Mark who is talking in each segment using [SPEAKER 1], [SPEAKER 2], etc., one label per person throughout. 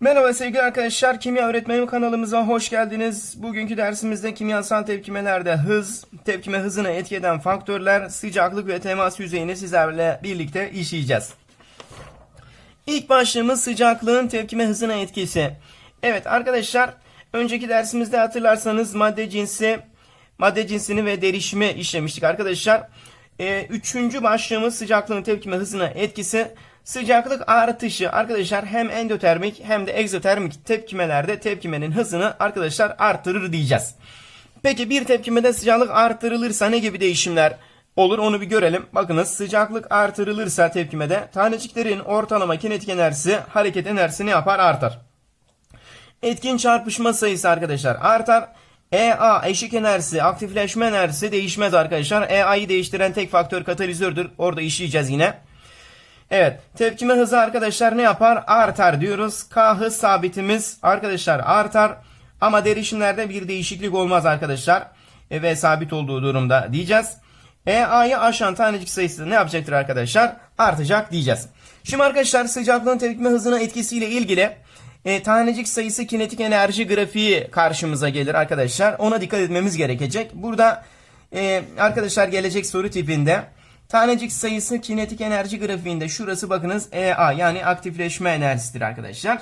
[SPEAKER 1] Merhaba sevgili arkadaşlar. Kimya öğretmenim kanalımıza hoş geldiniz. Bugünkü dersimizde kimyasal tepkimelerde hız, tepkime hızına etki eden faktörler, sıcaklık ve temas yüzeyini sizlerle birlikte işleyeceğiz. İlk başlığımız sıcaklığın tepkime hızına etkisi. Evet arkadaşlar, önceki dersimizde hatırlarsanız madde cinsi, madde cinsini ve derişimi işlemiştik arkadaşlar. Ee, üçüncü başlığımız sıcaklığın tepkime hızına etkisi. Sıcaklık artışı arkadaşlar hem endotermik hem de egzotermik tepkimelerde tepkimenin hızını arkadaşlar artırır diyeceğiz. Peki bir tepkimede sıcaklık artırılırsa ne gibi değişimler olur onu bir görelim. Bakınız sıcaklık artırılırsa tepkimede taneciklerin ortalama kinetik enerjisi hareket enerjisi ne yapar? Artar. Etkin çarpışma sayısı arkadaşlar artar. EA eşik enerjisi, aktifleşme enerjisi değişmez arkadaşlar. EA'yı değiştiren tek faktör katalizördür. Orada işleyeceğiz yine. Evet, tepkime hızı arkadaşlar ne yapar? Artar diyoruz. K hız sabitimiz arkadaşlar artar. Ama derişimlerde bir değişiklik olmaz arkadaşlar. E, ve sabit olduğu durumda diyeceğiz. EA'yı aşan tanecik sayısı ne yapacaktır arkadaşlar? Artacak diyeceğiz. Şimdi arkadaşlar sıcaklığın tepkime hızına etkisiyle ilgili e, tanecik sayısı kinetik enerji grafiği karşımıza gelir arkadaşlar. Ona dikkat etmemiz gerekecek. Burada e, arkadaşlar gelecek soru tipinde tanecik sayısı kinetik enerji grafiğinde şurası bakınız EA yani aktifleşme enerjisidir arkadaşlar.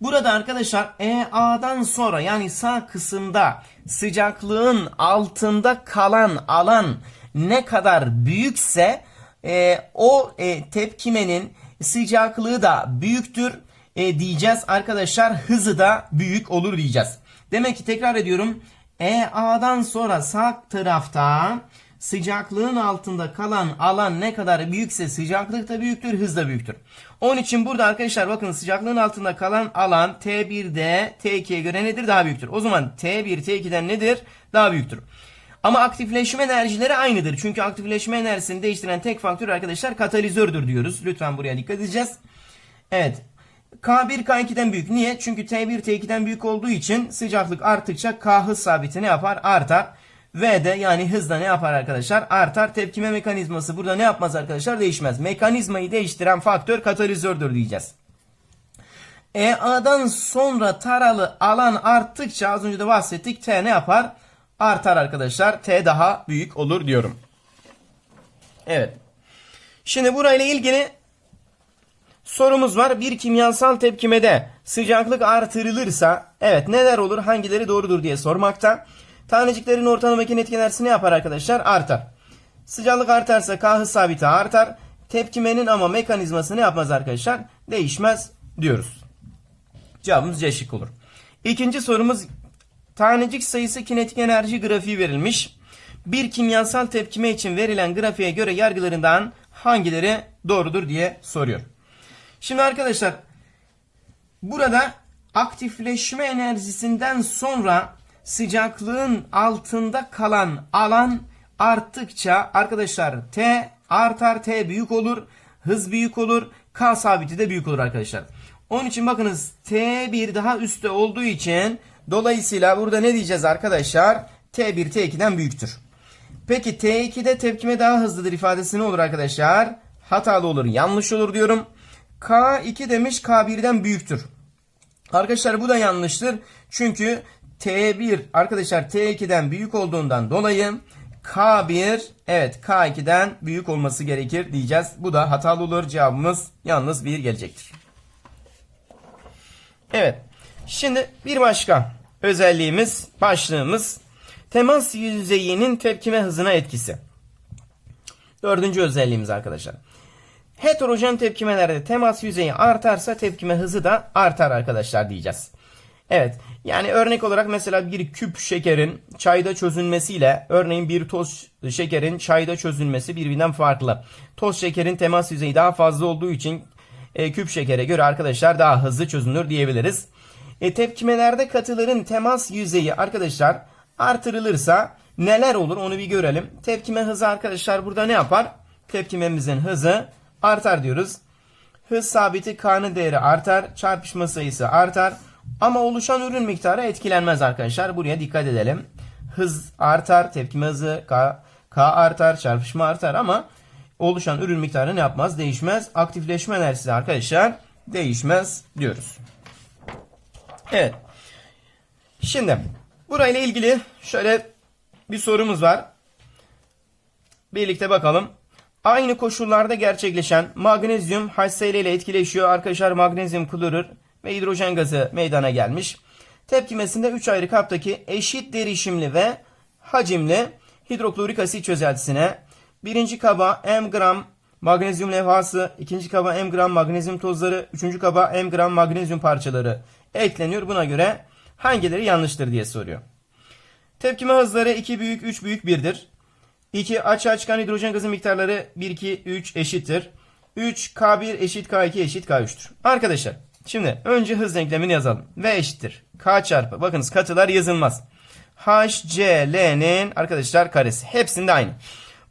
[SPEAKER 1] Burada arkadaşlar EA'dan sonra yani sağ kısımda sıcaklığın altında kalan alan ne kadar büyükse e, o e, tepkimenin sıcaklığı da büyüktür e, diyeceğiz arkadaşlar. Hızı da büyük olur diyeceğiz. Demek ki tekrar ediyorum. EA'dan sonra sağ tarafta sıcaklığın altında kalan alan ne kadar büyükse sıcaklık da büyüktür, hız da büyüktür. Onun için burada arkadaşlar bakın sıcaklığın altında kalan alan T1'de T2'ye göre nedir? Daha büyüktür. O zaman T1 T2'den nedir? Daha büyüktür. Ama aktifleşme enerjileri aynıdır. Çünkü aktifleşme enerjisini değiştiren tek faktör arkadaşlar katalizördür diyoruz. Lütfen buraya dikkat edeceğiz. Evet. K1 K2'den büyük. Niye? Çünkü T1 T2'den büyük olduğu için sıcaklık arttıkça K hız sabiti ne yapar? Artar. V de yani hızda ne yapar arkadaşlar? Artar. Tepkime mekanizması burada ne yapmaz arkadaşlar? Değişmez. Mekanizmayı değiştiren faktör katalizördür diyeceğiz. EA'dan sonra taralı alan arttıkça az önce de bahsettik T ne yapar? Artar arkadaşlar. T daha büyük olur diyorum. Evet. Şimdi burayla ilgili sorumuz var. Bir kimyasal tepkimede sıcaklık artırılırsa evet neler olur hangileri doğrudur diye sormakta. Taneciklerin ortalama kinetik enerjisi ne yapar arkadaşlar? Artar. Sıcaklık artarsa K hız sabiti artar. Tepkimenin ama mekanizması ne yapmaz arkadaşlar? Değişmez diyoruz. Cevabımız C şık olur. İkinci sorumuz tanecik sayısı kinetik enerji grafiği verilmiş. Bir kimyasal tepkime için verilen grafiğe göre yargılarından hangileri doğrudur diye soruyor. Şimdi arkadaşlar burada aktifleşme enerjisinden sonra sıcaklığın altında kalan alan arttıkça arkadaşlar T artar T büyük olur. Hız büyük olur. K sabiti de büyük olur arkadaşlar. Onun için bakınız T1 daha üstte olduğu için dolayısıyla burada ne diyeceğiz arkadaşlar? T1 T2'den büyüktür. Peki T2'de tepkime daha hızlıdır ifadesi ne olur arkadaşlar? Hatalı olur. Yanlış olur diyorum. K2 demiş K1'den büyüktür. Arkadaşlar bu da yanlıştır. Çünkü T1 arkadaşlar T2'den büyük olduğundan dolayı K1 evet K2'den büyük olması gerekir diyeceğiz. Bu da hatalı olur. Cevabımız yalnız bir gelecektir. Evet. Şimdi bir başka özelliğimiz, başlığımız temas yüzeyinin tepkime hızına etkisi. Dördüncü özelliğimiz arkadaşlar. Heterojen tepkimelerde temas yüzeyi artarsa tepkime hızı da artar arkadaşlar diyeceğiz. Evet yani örnek olarak mesela bir küp şekerin çayda çözülmesiyle örneğin bir toz şekerin çayda çözülmesi birbirinden farklı. Toz şekerin temas yüzeyi daha fazla olduğu için e, küp şekere göre arkadaşlar daha hızlı çözünür diyebiliriz. E, tepkimelerde katıların temas yüzeyi arkadaşlar artırılırsa neler olur onu bir görelim. Tepkime hızı arkadaşlar burada ne yapar? Tepkimemizin hızı artar diyoruz. Hız sabiti K'nın değeri artar. Çarpışma sayısı artar. Ama oluşan ürün miktarı etkilenmez arkadaşlar. Buraya dikkat edelim. Hız artar. Tepkime hızı K, K artar. Çarpışma artar ama oluşan ürün miktarı ne yapmaz? Değişmez. Aktifleşme enerjisi arkadaşlar değişmez diyoruz. Evet. Şimdi burayla ilgili şöyle bir sorumuz var. Birlikte bakalım. Aynı koşullarda gerçekleşen magnezyum HCl ile etkileşiyor. Arkadaşlar magnezyum klorür ve hidrojen gazı meydana gelmiş. Tepkimesinde 3 ayrı kaptaki eşit derişimli ve hacimli hidroklorik asit çözeltisine birinci kaba m gram magnezyum levhası, ikinci kaba m gram magnezyum tozları, üçüncü kaba m gram magnezyum parçaları ekleniyor. Buna göre hangileri yanlıştır diye soruyor. Tepkime hızları 2 büyük 3 büyük 1'dir. 2 açığa çıkan hidrojen gazı miktarları 1 2 3 eşittir. 3 K1 eşit K2 eşit K3'tür. Arkadaşlar şimdi önce hız denklemini yazalım. V eşittir. K çarpı bakınız katılar yazılmaz. HCl'nin arkadaşlar karesi. Hepsinde aynı.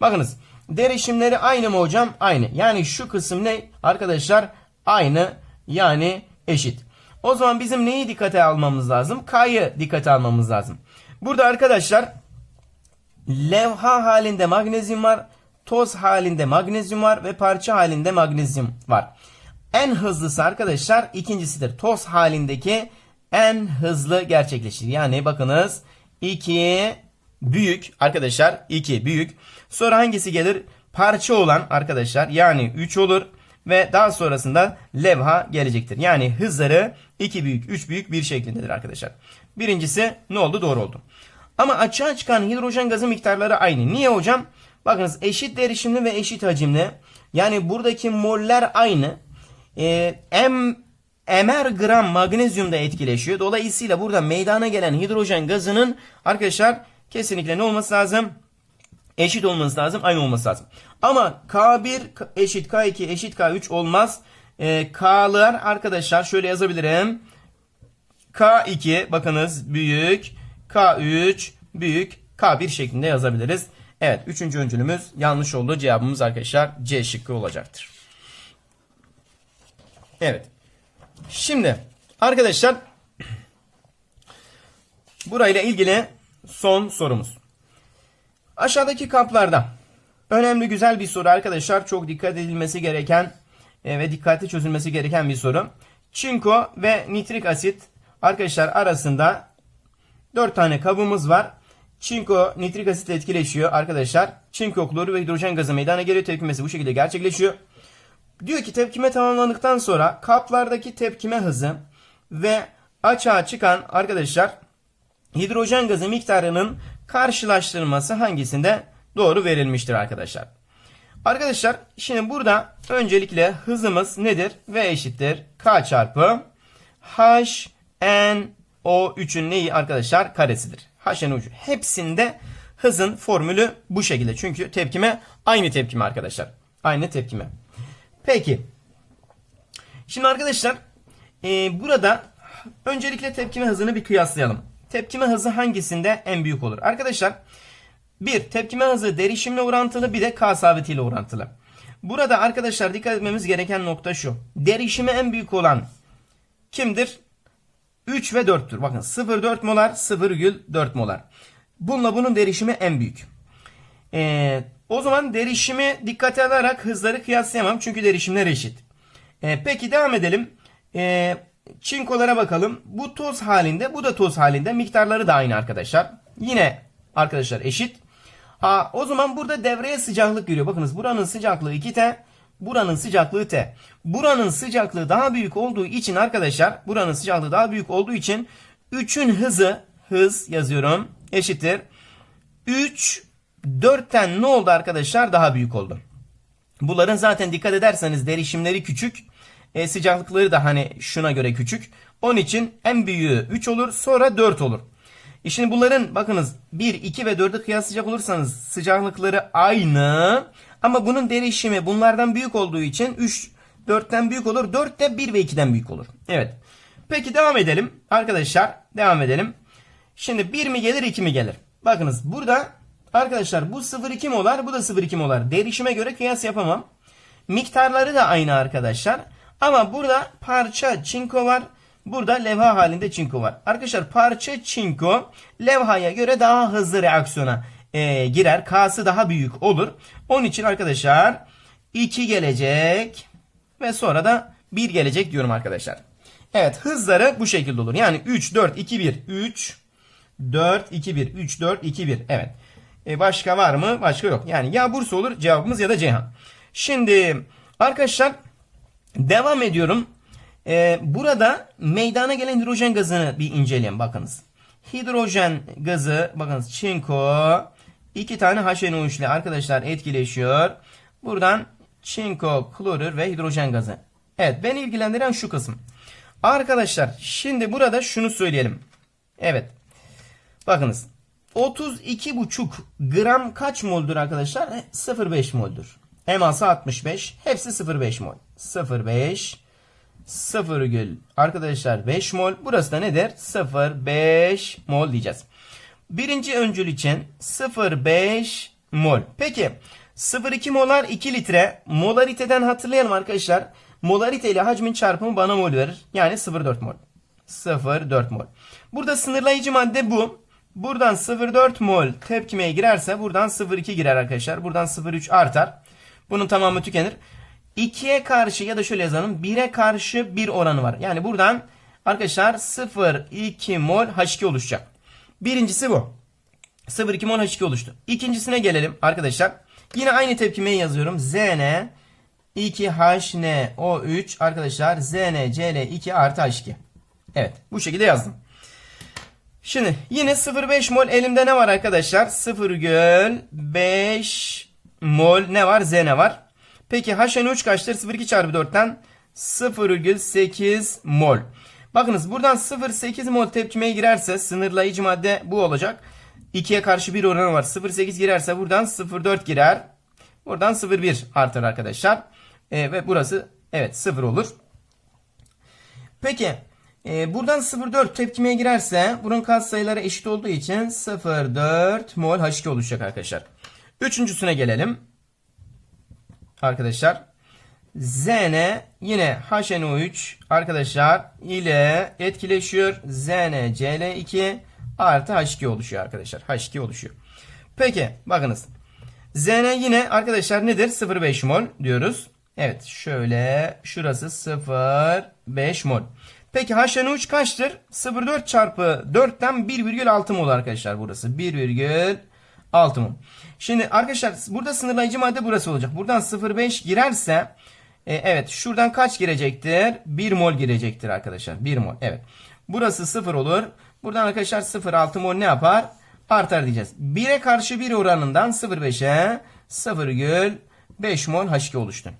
[SPEAKER 1] Bakınız derişimleri aynı mı hocam? Aynı. Yani şu kısım ne? Arkadaşlar aynı yani eşit. O zaman bizim neyi dikkate almamız lazım? K'yı dikkate almamız lazım. Burada arkadaşlar levha halinde magnezyum var, toz halinde magnezyum var ve parça halinde magnezyum var. En hızlısı arkadaşlar ikincisidir. Toz halindeki en hızlı gerçekleşir. Yani bakınız 2 büyük arkadaşlar 2 büyük. Sonra hangisi gelir? Parça olan arkadaşlar yani 3 olur ve daha sonrasında levha gelecektir. Yani hızları 2 büyük 3 büyük bir şeklindedir arkadaşlar. Birincisi ne oldu? Doğru oldu. Ama açığa çıkan hidrojen gazı miktarları aynı. Niye hocam? Bakınız eşit derişimli ve eşit hacimli. Yani buradaki moller aynı. Ee, M mr gram magnezyum da etkileşiyor. Dolayısıyla burada meydana gelen hidrojen gazının arkadaşlar kesinlikle ne olması lazım? Eşit olması lazım. Aynı olması lazım. Ama K1 eşit K2 eşit K3 olmaz. Ee, K'lar arkadaşlar şöyle yazabilirim. K2 bakınız büyük. K3 büyük. K1 şeklinde yazabiliriz. Evet üçüncü öncülümüz yanlış oldu. Cevabımız arkadaşlar C şıkkı olacaktır. Evet. Şimdi arkadaşlar burayla ilgili son sorumuz. Aşağıdaki kaplarda önemli güzel bir soru arkadaşlar. Çok dikkat edilmesi gereken e, ve dikkatli çözülmesi gereken bir soru. Çinko ve nitrik asit arkadaşlar arasında 4 tane kabımız var. Çinko nitrik asitle etkileşiyor arkadaşlar. Çinko kloru ve hidrojen gazı meydana geliyor. Tepkimesi bu şekilde gerçekleşiyor. Diyor ki tepkime tamamlandıktan sonra kaplardaki tepkime hızı ve açığa çıkan arkadaşlar hidrojen gazı miktarının karşılaştırılması hangisinde doğru verilmiştir arkadaşlar. Arkadaşlar şimdi burada öncelikle hızımız nedir? V eşittir K çarpı H N O 3'ün neyi arkadaşlar? Karesidir. H N O 3. Hepsinde hızın formülü bu şekilde. Çünkü tepkime aynı tepkime arkadaşlar. Aynı tepkime. Peki. Şimdi arkadaşlar e, burada öncelikle tepkime hızını bir kıyaslayalım. Tepkime hızı hangisinde en büyük olur? Arkadaşlar bir tepkime hızı derişimle orantılı bir de K sabitiyle orantılı. Burada arkadaşlar dikkat etmemiz gereken nokta şu. Derişimi en büyük olan kimdir? 3 ve 4'tür. Bakın 0,4 molar 0,4 molar. Bununla bunun derişimi en büyük. Ee, o zaman derişimi dikkate alarak hızları kıyaslayamam. Çünkü derişimler eşit. Ee, peki devam edelim. Ee, çinkolara bakalım. Bu toz halinde bu da toz halinde. Miktarları da aynı arkadaşlar. Yine arkadaşlar eşit. Aa, o zaman burada devreye sıcaklık giriyor. Bakınız buranın sıcaklığı 2T. Buranın sıcaklığı T. Buranın sıcaklığı daha büyük olduğu için arkadaşlar buranın sıcaklığı daha büyük olduğu için 3'ün hızı hız yazıyorum eşittir. 3 4'ten ne oldu arkadaşlar? Daha büyük oldu. Bunların zaten dikkat ederseniz derişimleri küçük. E, sıcaklıkları da hani şuna göre küçük. Onun için en büyüğü 3 olur sonra 4 olur. E şimdi bunların bakınız 1, 2 ve 4'ü kıyaslayacak olursanız sıcaklıkları aynı. Ama bunun derişimi bunlardan büyük olduğu için 3, 4'ten büyük olur. 4 de 1 ve 2'den büyük olur. Evet. Peki devam edelim. Arkadaşlar devam edelim. Şimdi 1 mi gelir 2 mi gelir? Bakınız burada arkadaşlar bu 0,2 molar bu da 0,2 molar. Derişime göre kıyas yapamam. Miktarları da aynı arkadaşlar. Ama burada parça çinko var. Burada levha halinde çinko var. Arkadaşlar parça çinko levhaya göre daha hızlı reaksiyona e, girer. K'sı daha büyük olur. Onun için arkadaşlar 2 gelecek ve sonra da 1 gelecek diyorum arkadaşlar. Evet hızları bu şekilde olur. Yani 3, 4, 2, 1, 3, 4, 2, 1, 3, 4, 2, 1. Evet. E başka var mı? Başka yok. Yani ya Bursa olur cevabımız ya da Ceyhan. Şimdi arkadaşlar devam ediyorum. E, burada meydana gelen hidrojen gazını bir inceleyelim bakınız. Hidrojen gazı bakınız çinko iki tane HNO3 ile arkadaşlar etkileşiyor. Buradan çinko, klorür ve hidrojen gazı. Evet beni ilgilendiren şu kısım. Arkadaşlar şimdi burada şunu söyleyelim. Evet. Bakınız. 32,5 gram kaç moldur arkadaşlar? E, 0,5 moldur. Eması 65. Hepsi 0,5 mol. 0,5 0, arkadaşlar 5 mol. Burası da nedir? 0,5 mol diyeceğiz. Birinci öncül için 0,5 mol. Peki 0,2 molar 2 litre. Molariteden hatırlayalım arkadaşlar. Molarite ile hacmin çarpımı bana mol verir. Yani 0,4 mol. 0,4 mol. Burada sınırlayıcı madde bu. Buradan 0,4 mol tepkimeye girerse buradan 0,2 girer arkadaşlar. Buradan 0,3 artar. Bunun tamamı tükenir. 2'ye karşı ya da şöyle yazalım. 1'e karşı 1 oranı var. Yani buradan arkadaşlar 0,2 mol H2 oluşacak. Birincisi bu. 0,2 mol H2 oluştu. İkincisine gelelim arkadaşlar. Yine aynı tepkimeyi yazıyorum. Zn 2HNO3 arkadaşlar ZnCl2 artı H2. Evet bu şekilde yazdım. Şimdi yine 0,5 mol elimde ne var arkadaşlar? 0,5 mol ne var? Z ne var? Peki HNO3 kaçtır? 0,2 çarpı 4'ten 0,8 mol. Bakınız buradan 0,8 mol tepkimeye girerse sınırlayıcı madde bu olacak. 2'ye karşı bir oranı var. 0,8 girerse buradan 0,4 girer. Buradan 0,1 artar arkadaşlar. E, ve burası evet 0 olur. Peki e, buradan 0,4 tepkimeye girerse bunun katsayıları eşit olduğu için 0,4 mol H2 oluşacak arkadaşlar. Üçüncüsüne gelelim. Arkadaşlar. Zn yine HNO3 arkadaşlar ile etkileşiyor. ZnCl2 artı H2 oluşuyor arkadaşlar. H2 oluşuyor. Peki bakınız. Zn yine arkadaşlar nedir? 0,5 mol diyoruz. Evet şöyle şurası 0,5 mol. Peki HNO3 kaçtır? 0,4 çarpı 4'ten 1,6 mol arkadaşlar burası. 1,6 mol. Şimdi arkadaşlar burada sınırlayıcı madde burası olacak. Buradan 0,5 girerse e, evet şuradan kaç girecektir? 1 mol girecektir arkadaşlar. 1 mol evet. Burası 0 olur. Buradan arkadaşlar 0,6 mol ne yapar? Artar diyeceğiz. 1'e karşı 1 oranından 0,5'e 0,5 mol H2 oluştu.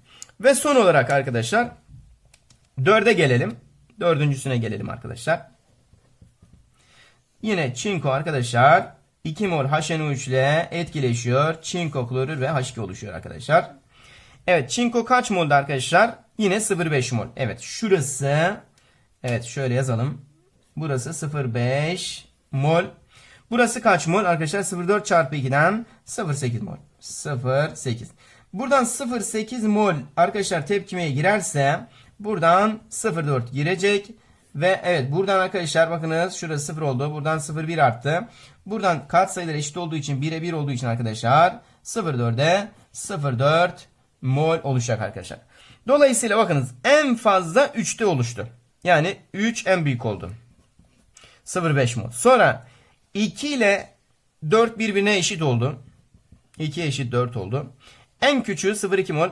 [SPEAKER 1] Ve son olarak arkadaşlar 4'e gelelim. Dördüncüsüne gelelim arkadaşlar. Yine çinko arkadaşlar 2 mol HNO3 ile etkileşiyor. Çinko klorür ve H2 oluşuyor arkadaşlar. Evet çinko kaç molda arkadaşlar? Yine 0,5 mol. Evet şurası evet şöyle yazalım. Burası 0,5 mol. Burası kaç mol arkadaşlar? 0,4 çarpı 2'den 0,8 mol. 0,8. Buradan 0,8 mol arkadaşlar tepkimeye girerse buradan 0,4 girecek. Ve evet buradan arkadaşlar bakınız şurası 0 oldu. Buradan 0,1 arttı. Buradan katsayılar eşit olduğu için 1'e 1 olduğu için arkadaşlar 0,4'e 0,4 mol oluşacak arkadaşlar. Dolayısıyla bakınız en fazla 3'te oluştu. Yani 3 en büyük oldu. 0,5 mol. Sonra 2 ile 4 birbirine eşit oldu. 2 eşit 4 oldu. En küçüğü 0,2 mol.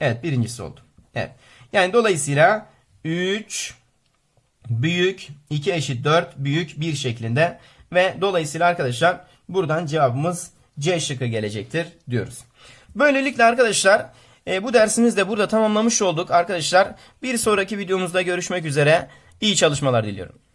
[SPEAKER 1] Evet birincisi oldu. Evet. Yani dolayısıyla 3 büyük 2 eşit 4 büyük 1 şeklinde ve dolayısıyla arkadaşlar buradan cevabımız C şıkkı gelecektir diyoruz. Böylelikle arkadaşlar e, bu dersimizi de burada tamamlamış olduk arkadaşlar. Bir sonraki videomuzda görüşmek üzere. İyi çalışmalar diliyorum.